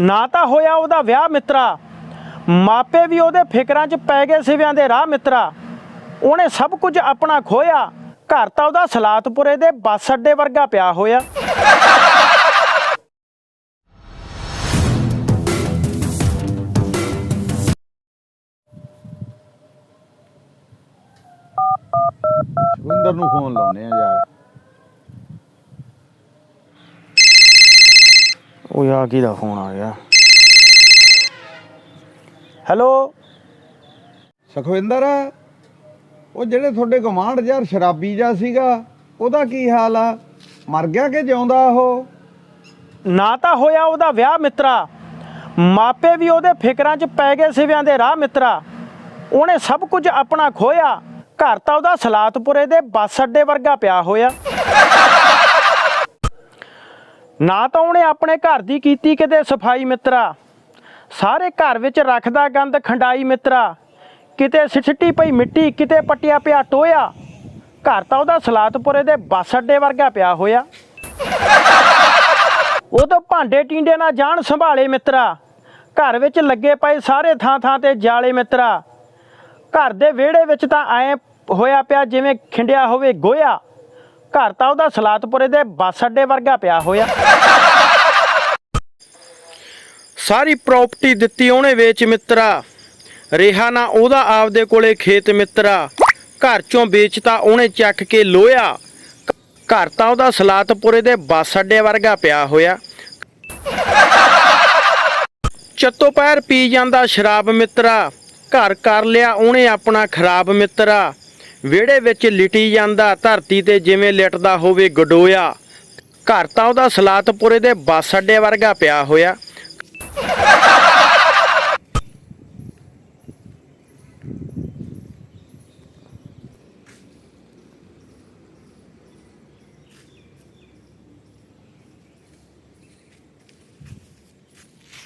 ਨਾ ਤਾਂ ਹੋਇਆ ਉਹਦਾ ਵਿਆਹ ਮਿੱਤਰਾ। ਮਾਪੇ ਵੀ ਉਹਦੇ ਫਿਕਰਾਂ 'ਚ ਪੈ ਗਏ ਸਿਵਿਆਂ ਦੇ ਰਾਹ ਮਿੱਤਰਾ। ਉਹਨੇ ਸਭ ਕੁਝ ਆਪਣਾ ਖੋਇਆ। ਘਰ ਤਾਂ ਉਹਦਾ ਸਲਾਤਪੁਰੇ ਦੇ ਬੱਸ ਅੱਡੇ ਵਰਗਾ ਪਿਆ ਹੋਇਆ। ਸੁਖਵਿੰਦਰ ਨੂੰ ਫੋਨ ਲਾਉਨੇ ਆ ਯਾਰ। ਉਹ ਆ ਕਿਹਦਾ ਫੋਨ ਆ ਗਿਆ? ਹੈਲੋ ਸੁਖਵਿੰਦਰ ਉਹ ਜਿਹੜੇ ਤੁਹਾਡੇ ਗਵਾਂਢ ਯਾਰ ਸ਼ਰਾਬੀ ਜਾ ਸੀਗਾ ਉਹਦਾ ਕੀ ਹਾਲ ਆ? ਮਰ ਗਿਆ ਕਿ ਜਿਉਂਦਾ ਉਹ? ਨਾ ਤਾਂ ਹੋਇਆ ਉਹਦਾ ਵਿਆਹ ਮਿੱਤਰਾ। ਮਾਪੇ ਵੀ ਉਹਦੇ ਫਿਕਰਾਂ 'ਚ ਪੈ ਗਏ ਸਿਵਿਆਂ ਦੇ ਰਾਹ ਮਿੱਤਰਾ। ਉਹਨੇ ਸਭ ਕੁਝ ਆਪਣਾ ਖੋਇਆ। ਘਰ ਤਾਂ ਉਹਦਾ ਸਲਾਤਪੁਰੇ ਦੇ ਬੱਸ ਅੱਡੇ ਵਰਗਾ ਪਿਆ ਹੋਇਆ। ਨਾ ਤਾਂ ਉਹਨੇ ਆਪਣੇ ਘਰ ਦੀ ਕੀਤੀ ਕਿਤੇ ਸਫ਼ਾਈ ਮਿੱਤਰਾ। ਸਾਰੇ ਘਰ ਵਿੱਚ ਰੱਖਦਾ ਗੰਦ ਖੰਡਾਈ ਮਿੱਤਰਾ। ਕਿਤੇ ਸਿੱਟੀ ਪਈ ਮਿੱਟੀ, ਕਿਤੇ ਪੱਟਿਆ ਪਿਆ ਟੋਇਆ। ਘਰ ਤਾਂ ਉਹਦਾ ਸਲਾਤਪੁਰੇ ਦੇ ਬੱਸ ਅੱਡੇ ਵਰਗਾ ਪਿਆ ਹੋਇਆ। ਉਹ ਤਾਂ ਭਾਂਡੇ ਟੀਂਡੇ ਨਾਲ ਜਾਣ ਸੰਭਾਲੇ ਮਿੱਤਰਾ। ਘਰ ਵਿੱਚ ਲੱਗੇ ਪਏ ਸਾਰੇ ਥਾਂ ਥਾਂ ਤੇ ਜਾਲੇ ਮਿੱਤਰਾ। ਘਰ ਦੇ ਵਿਹੜੇ ਵਿੱਚ ਤਾਂ ਐ ਹੋਇਆ ਪਿਆ ਜਿਵੇਂ ਖਿੰਡਿਆ ਹੋਵੇ ਗੋਇਆ। ਘਰ ਤਾਂ ਉਹਦਾ ਸਲਾਤਪੁਰੇ ਦੇ ਬੱਸ ਅੱਡੇ ਵਰਗਾ ਪਿਆ ਹੋਇਆ। ਸਾਰੀ ਪ੍ਰਾਪਰਟੀ ਦਿੱਤੀ ਉਹਨੇ ਵੇਚ ਮਿੱਤਰਾ। ਰਿਹਾ ਨਾ ਉਹਦਾ ਆਪਦੇ ਕੋਲੇ ਖੇਤ ਮਿੱਤਰਾ। ਘਰ ਚੋਂ ਵੇਚਤਾ ਉਹਨੇ ਚੱਕ ਕੇ ਲੋਇਆ। ਘਰ ਤਾਂ ਉਹਦਾ ਸਲਾਤਪੁਰੇ ਦੇ ਬੱਸ ਅੱਡੇ ਵਰਗਾ ਪਿਆ ਹੋਇਆ। ਚੱਤੋ ਪੈਰ ਪੀ ਜਾਂਦਾ ਸ਼ਰਾਬ ਮਿੱਤਰਾ। ਘਰ ਕਰ ਲਿਆ ਉਹਨੇ ਆਪਣਾ ਖਰਾਬ ਮਿੱਤਰਾ। ਵਿਹੜੇ ਵਿੱਚ ਲਿਟੀ ਜਾਂਦਾ ਧਰਤੀ ਤੇ ਜਿਵੇਂ ਲਿਟਦਾ ਹੋਵੇ ਗਡੋਇਆ। ਘਰ ਤਾਂ ਉਹਦਾ ਸਲਾਤਪੁਰੇ ਦੇ ਬੱਸ ਅੱਡੇ ਵਰਗਾ ਪਿਆ ਹੋਇਆ।